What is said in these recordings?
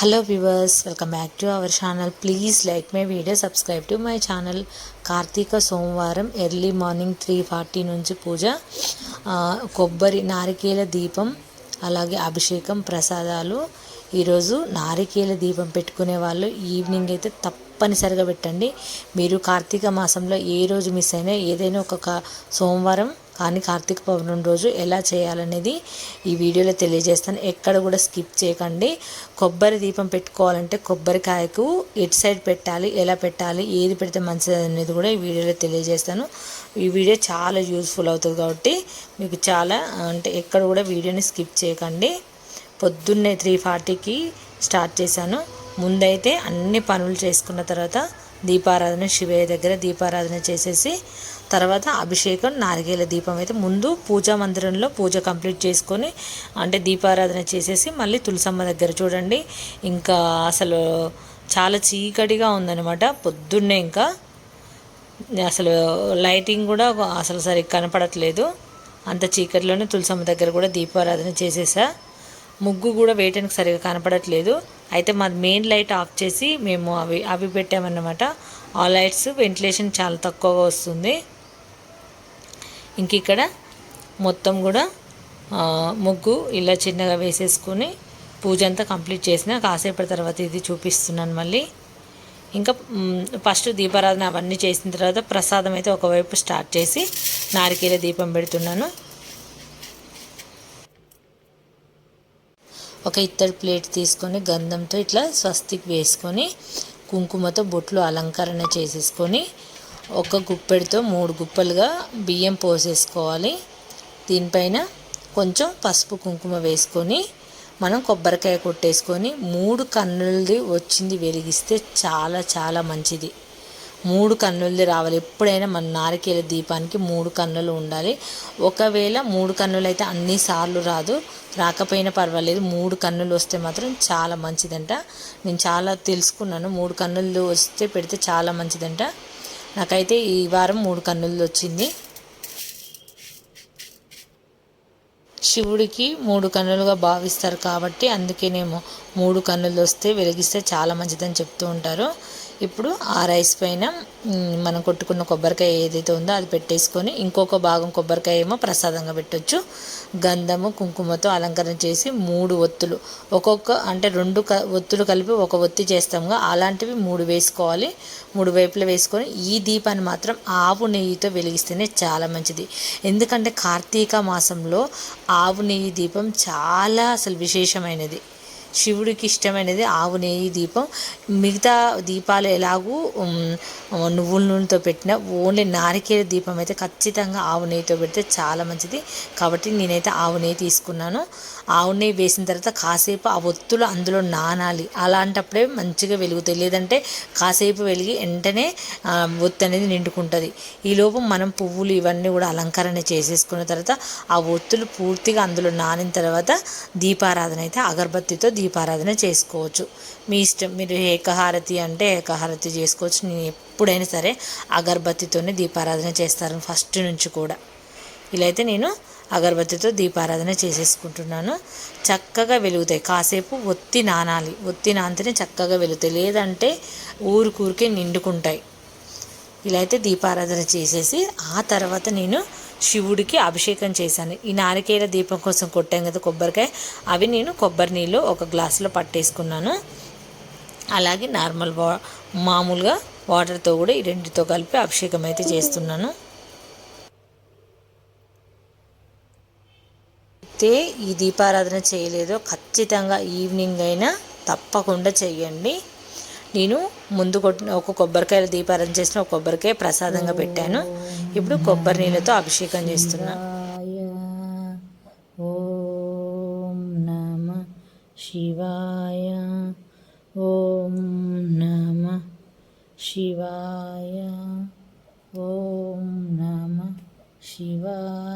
Hello viewers welcome back to our channel please like my video subscribe to my channel Karthika సోమవారం early morning three forty నుంచి పూజ. కొబ్బరి నారికేల దీపం అలాగే అభిషేకం ప్రసాదాలు. ఈరోజు నారికేల దీపం పెట్టుకునే వాళ్ళు ఈవినింగ్ అయితే తప్పనిసరిగా పెట్టండి. మీరు కార్తీక మాసంలో ఏ రోజు మిస్ అయినా ఏదైనా ఒక సోమవారం కానీ కార్తీక పౌర్ణమి రోజు ఎలా చేయాలనేది ఈ వీడియోలో తెలియజేస్తాను. ఎక్కడ కూడా స్కిప్ చేయకండి. కొబ్బరి దీపం పెట్టుకోవాలంటే కొబ్బరికాయకు ఎటు సైడ్ పెట్టాలి ఎలా పెట్టాలి ఏది పెడితే మంచిది అనేది కూడా ఈ వీడియోలో తెలియజేస్తాను. ఈ వీడియో చాలా యూస్ఫుల్ అవుతుంది కాబట్టి మీకు చాలా అంటే ఎక్కడ కూడా వీడియోని స్కిప్ చేయకండి. పొద్దున్నే త్రీ ఫార్టీకి స్టార్ట్ చేశాను. ముందైతే అన్ని పనులు చేసుకున్న తర్వాత దీపారాధన శివయ్య దగ్గర దీపారాధన చేసేసి తర్వాత అభిషేకం నారికేల దీపం అయితే ముందు పూజా మందిరంలో పూజ కంప్లీట్ చేసుకొని అంటే దీపారాధన చేసేసి మళ్ళీ తులసమ్మ దగ్గర చూడండి. ఇంకా అసలు చాలా చీకటిగా ఉందన్నమాట. పొద్దున్నే ఇంకా అసలు లైటింగ్ కూడా అసలు సరిగ్గా కనపడట్లేదు. అంత చీకటిలోనే తులసమ్మ దగ్గర కూడా దీపారాధన చేసేసా. ముగ్గు కూడా వేయటానికి సరిగా కనపడట్లేదు. అయితే మాది మెయిన్ లైట్ ఆఫ్ చేసి మేము అవి అవి పెట్టామన్నమాట. ఆ లైట్స్ వెంటిలేషన్ చాలా తక్కువగా వస్తుంది. ఇంక ఇక్కడ మొత్తం కూడా ముగ్గు ఇలా చిన్నగా వేసేసుకొని పూజ అంతా కంప్లీట్ చేసిన కాసేపటి తర్వాత ఇది చూపిస్తున్నాను మళ్ళీ. ఇంకా ఫస్ట్ దీపారాధన అవన్నీ చేసిన తర్వాత ప్రసాదం అయితే ఒకవైపు స్టార్ట్ చేసి నారికేల దీపం పెడుతున్నాను. ఒక ఇత్తడి ప్లేట్ తీసుకొని గంధంతో ఇట్లా స్వస్తిక్ వేసుకొని కుంకుమతో బొట్లు అలంకరణ చేసేసుకొని ఒక గుప్పెడితో మూడు గుప్పలుగా బియ్యం పోసేసుకోవాలి. దీనిపైన కొంచెం పసుపు కుంకుమ వేసుకొని మనం కొబ్బరికాయ కొట్టేసుకొని మూడు కన్నులది వచ్చింది వెలిగిస్తే చాలా చాలా మంచిది. మూడు కన్నులది రావాలి. ఎప్పుడైనా మన నారికేల దీపానికి మూడు కన్నులు ఉండాలి. ఒకవేళ మూడు కన్నులు అయితే అన్ని సార్లు రాదు. రాకపోయినా పర్వాలేదు. మూడు కన్నులు వస్తే మాత్రం చాలా మంచిదంట. నేను చాలా తెలుసుకున్నాను. మూడు కన్నులు వస్తే పెడితే చాలా మంచిదంట. నాకైతే ఈ వారం మూడు కన్నులు వచ్చింది. శివుడికి మూడు కన్నులుగా భావిస్తారు కాబట్టి అందుకేనేమో మూడు కన్నులు వస్తే వెలిగిస్తే చాలా మంచిదని చెప్తూ ఉంటారు. ఇప్పుడు ఆ రైస్ పైన మనం కొట్టుకున్న కొబ్బరికాయ ఏదైతే ఉందో అది పెట్టేసుకొని ఇంకొక భాగం కొబ్బరికాయ ఏమో ప్రసాదంగా పెట్టొచ్చు. గంధము కుంకుమతో అలంకరణ చేసి మూడు ఒత్తులు. ఒక్కొక్క అంటే రెండు క ఒత్తులు కలిపి ఒక ఒత్తి చేస్తాముగా అలాంటివి మూడు వేసుకోవాలి. మూడు వైపులా వేసుకొని ఈ దీపాన్ని మాత్రం ఆవు నెయ్యితో వెలిగిస్తేనే చాలా మంచిది. ఎందుకంటే కార్తీక మాసంలో ఆవు నెయ్యి దీపం చాలా అసలు విశేషమైనది. శివుడికి ఇష్టమైనది ఆవు నెయ్యి దీపం. మిగతా దీపాలు ఎలాగూ నువ్వుల నూనెతో పెట్టిన ఓన్లీ నారికేల దీపం అయితే ఖచ్చితంగా ఆవు నెయ్యితో పెడితే చాలా మంచిది. కాబట్టి నేనైతే ఆవు నెయ్యి తీసుకున్నాను. ఆవు నెయ్యి వేసిన తర్వాత కాసేపు ఆ ఒత్తులు అందులో నానాలి. అలాంటప్పుడే మంచిగా వెలుగుతాయి. లేదంటే కాసేపు వెలిగి వెంటనే ఒత్తు ఒత్తి అనేది నిండుకుంటుంది. ఈలోపు మనం పువ్వులు ఇవన్నీ కూడా అలంకరణ చేసేసుకున్న తర్వాత ఆ ఒత్తులు పూర్తిగా అందులో నానిన తర్వాత దీపారాధన అయితే అగరబత్తితో దీపారాధన చేసుకోవచ్చు. మీ ఇష్టం. మీరు ఏకహారతి అంటే ఏకహారతి చేసుకోవచ్చు. నేను ఎప్పుడైనా సరే అగరబత్తితోనే దీపారాధన చేస్తాను ఫస్ట్ నుంచి కూడా. ఇలా అయితే నేను అగరబత్తితో దీపారాధన చేసేసుకుంటున్నాను. చక్కగా వెలుగుతాయి. కాసేపు ఒత్తి నానాలి. ఒత్తి నానితేనే చక్కగా వెలుగుతాయి. లేదంటే ఊరికూరికే నిండుకుంటాయి. ఇలా అయితే దీపారాధన చేసేసి ఆ తర్వాత నేను శివుడికి అభిషేకం చేశాను. ఈ నారికేల దీపం కోసం కొట్టాం కదా కొబ్బరికాయ. అవి నేను కొబ్బరి నీళ్ళు ఒక గ్లాసులో పట్టేసుకున్నాను. అలాగే నార్మల్ వా మామూలుగా వాటర్తో కూడా ఈ రెండుతో కలిపి అభిషేకం అయితే చేస్తున్నాను. అయితే ఈ దీపారాధన చేయలేదో ఖచ్చితంగా ఈవినింగ్ అయినా తప్పకుండా చెయ్యండి. నేను ముందు కొట్టిన ఒక కొబ్బరికాయల దీపారాధన చేసిన ఒక కొబ్బరికాయ ప్రసాదంగా పెట్టాను. ఇప్పుడు కొబ్బరి నీళ్ళతో అభిషేకం చేస్తున్నా. ఓం నమ శివాయ ఓం నమ శివాయ ఓం నమ శివాయ.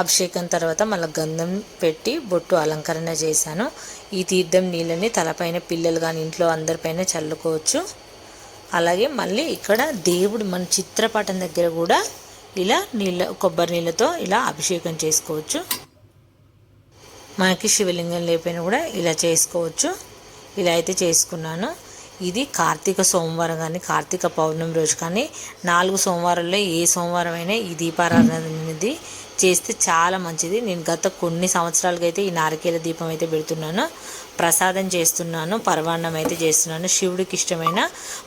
అభిషేకం తర్వాత మళ్ళీ గంధం పెట్టి బొట్టు అలంకరణ చేశాను. ఈ తీర్థం నీళ్ళని తలపైన పిల్లలు కానీ ఇంట్లో అందరిపైన చల్లుకోవచ్చు. అలాగే మళ్ళీ ఇక్కడ దేవుడు మన చిత్రపటం దగ్గర కూడా ఇలా నీళ్ళ కొబ్బరి నీళ్ళతో ఇలా అభిషేకం చేసుకోవచ్చు. మనకి శివలింగం లేపైన కూడా ఇలా చేసుకోవచ్చు. ఇలా అయితే చేసుకున్నాను. ఇది కార్తీక సోమవారం కానీ కార్తీక పౌర్ణమి రోజు కానీ నాలుగు సోమవారాల్లో ఏ సోమవారం అయినా ఈ దీపారాధన అనేది చేస్తే చాలా మంచిది. నేను గత కొన్ని సంవత్సరాలుగా అయితే ఈ నారికేల దీపం అయితే పెడుతున్నాను. ప్రసాదం చేస్తున్నాను. పరవాన్నం అయితే చేస్తున్నాను. శివుడికి ఇష్టమైన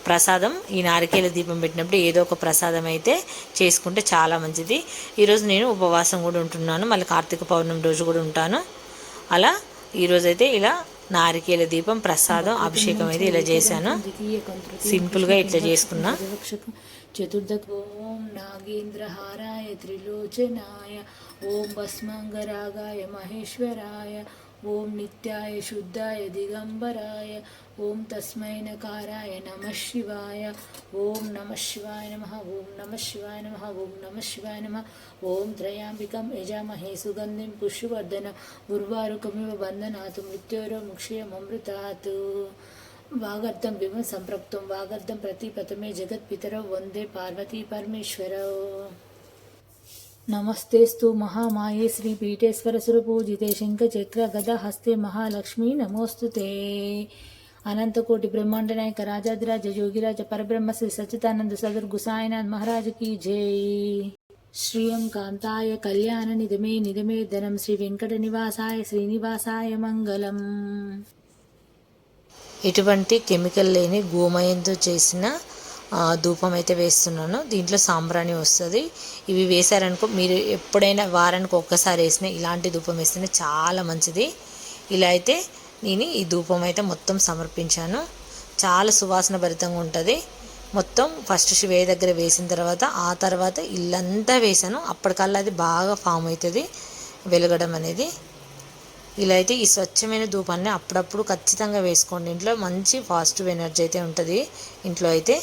ప్రసాదం ఈ నారికేల దీపం పెట్టినప్పుడు ఏదో ఒక ప్రసాదం అయితే చేసుకుంటే చాలా మంచిది. ఈరోజు నేను ఉపవాసం కూడా ఉంటున్నాను. మళ్ళీ కార్తీక పౌర్ణమి రోజు కూడా ఉంటాను. అలా ఈరోజైతే ఇలా నారికేల దీపం ప్రసాదం అభిషేకం అయితే ఇలా చేశాను. సింపుల్గా ఇట్లా చేసుకున్నా. చతుర్థ ఓం నాగేంద్రహారాయ త్రిలోచనాయ ఓం భస్మంగరాగాయ మహేశ్వరాయ ఓం నిత్యాయ శుద్ధాయ దిగంబరాయ ఓం తస్మై నకారాయ నమ శివాయ. ఓం నమ శివాయ నమ ఓం నమ శివాయ నమ ఓం నమ శివాయ నమ. ఓం త్రయాంబికం యజామహే సుగంధిం పుష్యవర్ధన ఉర్వారుకమివ బంధనాతు మృత్యోరో ముక్షయమృతాత్ వాగర్థం విమ సంప్రప్తం వాగర్థం ప్రతిపతమే జగత్పితరౌ వందే పార్వతీ పరమేశ్వరౌ. నమస్తేస్తు మహామాయే శ్రీ పీఠేశ్వర సురపూజితే శంఖచక్ర గద హస్తే మహాలక్ష్మీ నమోస్తుతే. అనంతకోటి బ్రహ్మాండ నాయక రాజాదిరాజ యోగిరాజ పరబ్రహ్మ శ్రీ సచ్చిదానంద సదర్ గుసాయినాథ్ మహారాజుకి జై. శ్రియం కాంతాయ కళ్యాణ నిధమే నిధమే ధనం. శ్రీ వెంకట నివాసాయ శ్రీనివాసాయ మంగళం. ఎటువంటి కెమికల్ లేని గోమయంతో చేసిన ధూపం అయితే వేస్తున్నాను. దీంట్లో సాంబ్రాణి వస్తుంది. ఇవి వేశారనుకో మీరు ఎప్పుడైనా వారానికి ఒక్కసారి వేసిన ఇలాంటి ధూపం వేస్తేనే చాలా మంచిది. ఇలా అయితే నేను ఈ ధూపం అయితే మొత్తం సమర్పించాను. చాలా సువాసన భరితంగా ఉంటుంది. మొత్తం ఫస్ట్ శివయ్య దగ్గర వేసిన తర్వాత ఆ తర్వాత ఇల్లంతా వేసాను అప్పటికల్లా అది బాగా ఫామ్ అవుతుంది వెలగడం అనేది. ఇలా అయితే ఈ స్వచ్ఛమైన ధూపాన్ని అప్పుడప్పుడు ఖచ్చితంగా వేసుకోండి. ఇంట్లో మంచి పాజిటివ్ ఎనర్జీ అయితే ఉంటుంది ఇంట్లో అయితే.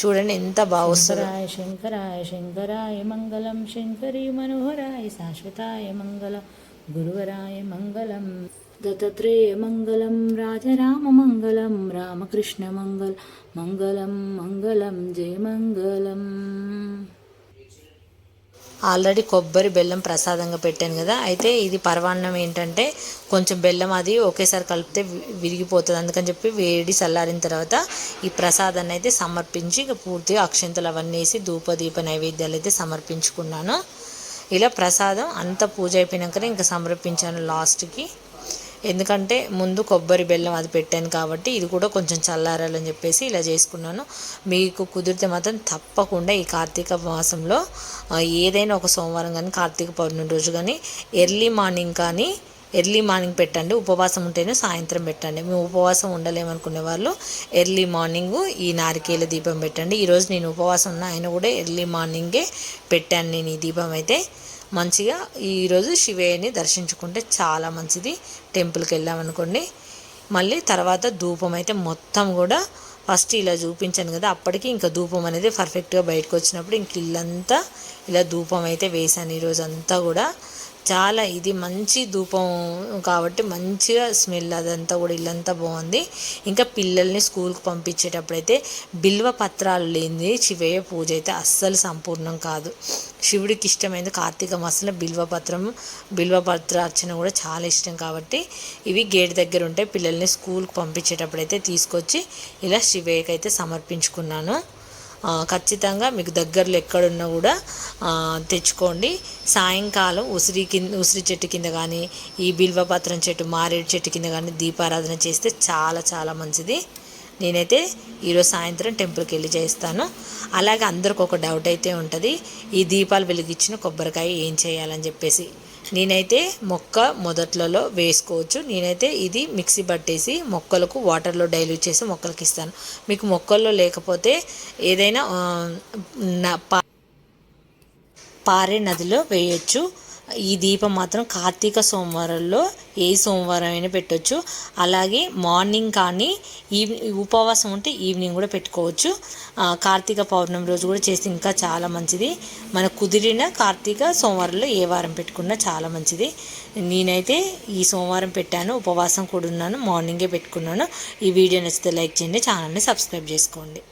చూడండి ఎంత బాగా వస్తుందో. శంకరాయ శంకరాయ మంగళం. శంకరీ మనోహరాయ శాశ్వతాయ మంగళం. గురువరాయ మంగళం. దత్తాత్రేయ మంగళం రాజరామ మంగళం రామకృష్ణ మంగళ మంగళం మంగళం జయమంగళం ఆల్రెడీ కొబ్బరి బెల్లం ప్రసాదంగా పెట్టాను కదా అయితే ఇది పర్వాన్నం ఏంటంటే కొంచెం బెల్లం అది ఒకేసారి కలిపితే వి- విరిగిపోతుంది. అందుకని చెప్పి వేడి చల్లారిన తర్వాత ఈ ప్రసాదాన్ని అయితే సమర్పించి ఇక పూర్తిగా అక్షంతలు అవన్నీ వేసి ధూపదీప నైవేద్యాలు అయితే సమర్పించుకున్నాను. ఇలా ప్రసాదం అంత పూజ అయిపోయినాకనే ఇంకా సమర్పించాను లాస్ట్కి. ఎందుకంటే ముందు కొబ్బరి బెల్లం అది పెట్టాను కాబట్టి ఇది కూడా కొంచెం చల్లారాలని చెప్పేసి ఇలా చేసుకున్నాను. మీకు కుదిరితే మాత్రం తప్పకుండా ఈ కార్తీక మాసంలో ఏదైనా ఒక సోమవారం కానీ కార్తీక పౌర్ణమి రోజు కానీ ఎర్లీ మార్నింగ్ కానీ ఎర్లీ మార్నింగ్ పెట్టండి. ఉపవాసం ఉంటేనే సాయంత్రం పెట్టండి. మేము ఉపవాసం ఉండలేమనుకునే వాళ్ళు ఎర్లీ మార్నింగ్ ఈ నారికేల దీపం పెట్టండి. ఈరోజు నేను ఉపవాసం ఉన్న ఆయన కూడా ఎర్లీ మార్నింగే పెట్టాను నేను ఈ దీపం అయితే. మంచిగా ఈరోజు శివయ్యని దర్శించుకుంటే చాలా మంచిది. టెంపుల్కి వెళ్ళామనుకోండి మళ్ళీ తర్వాత ధూపం అయితే మొత్తం కూడా ఫస్ట్ ఇలా చూపించాను కదా అప్పటికి ఇంకా ధూపం అనేది పర్ఫెక్ట్గా బయటకు వచ్చినప్పుడు ఇంక ఇల్లంతా ఇలా ధూపం అయితే వేశాను ఈరోజు అంతా కూడా. చాలా ఇది మంచి ధూపం కాబట్టి మంచిగా స్మెల్ అదంతా కూడా ఇల్లంతా బాగుంది. ఇంకా పిల్లల్ని స్కూల్కి పంపించేటప్పుడైతే బిల్వ పత్రాలు లేనిది శివయ్య పూజ అయితే అస్సలు సంపూర్ణం కాదు. శివుడికి ఇష్టమైనది కార్తీక మాసంలో బిల్వపత్రం బిల్వపత్ర అర్చన కూడా చాలా ఇష్టం కాబట్టి ఇవి గేట్ దగ్గర ఉంటే పిల్లల్ని స్కూల్కి పంపించేటప్పుడైతే తీసుకొచ్చి ఇలా శివయ్యకి అయితే సమర్పించుకున్నాను. ఖచ్చితంగా మీకు దగ్గరలో ఎక్కడున్నా కూడా తెచ్చుకోండి. సాయంకాలం ఉసిరి కింద ఉసిరి చెట్టు కింద కానీ ఈ బిల్వపత్రం చెట్టు మారేడు చెట్టు కింద కానీ దీపారాధన చేస్తే చాలా చాలా మంచిది. నేనైతే ఈరోజు సాయంత్రం టెంపుల్కి వెళ్ళి చేస్తాను అలాగే అందరికి ఒక డౌట్ అయితే ఉంటుంది. ఈ దీపాలు వెలిగించిన కొబ్బరికాయ ఏం చేయాలని చెప్పేసి. నేనైతే మొక్క మొదట్లలో వేసుకోవచ్చు. నేనైతే ఇది మిక్సీ పట్టేసి మొక్కలకు వాటర్లో డైల్యూట్ చేసి మొక్కలకి ఇస్తాను. మీకు మొక్కల్లో లేకపోతే ఏదైనా పా- పారే నదిలో వేయొచ్చు. ఈ దీపం మాత్రం కార్తీక సోమవారంలో ఏ సోమవారం అయినా పెట్టొచ్చు. అలాగే మార్నింగ్ కానీ ఈవినింగ్ ఉపవాసం ఉంటే ఈవినింగ్ కూడా పెట్టుకోవచ్చు. కార్తీక పౌర్ణమి రోజు కూడా చేస్తే ఇంకా చాలా మంచిది. మన కుదిరిన కార్తీక సోమవారంలో ఏ వారం పెట్టుకున్నా చాలా మంచిది. నేనైతే ఈ సోమవారం పెట్టాను ఉపవాసం కూడా ఉన్నాను మార్నింగే పెట్టుకున్నాను. ఈ వీడియో నచ్చితే లైక్ చేయండి ఛానల్ని సబ్స్క్రైబ్ చేసుకోండి.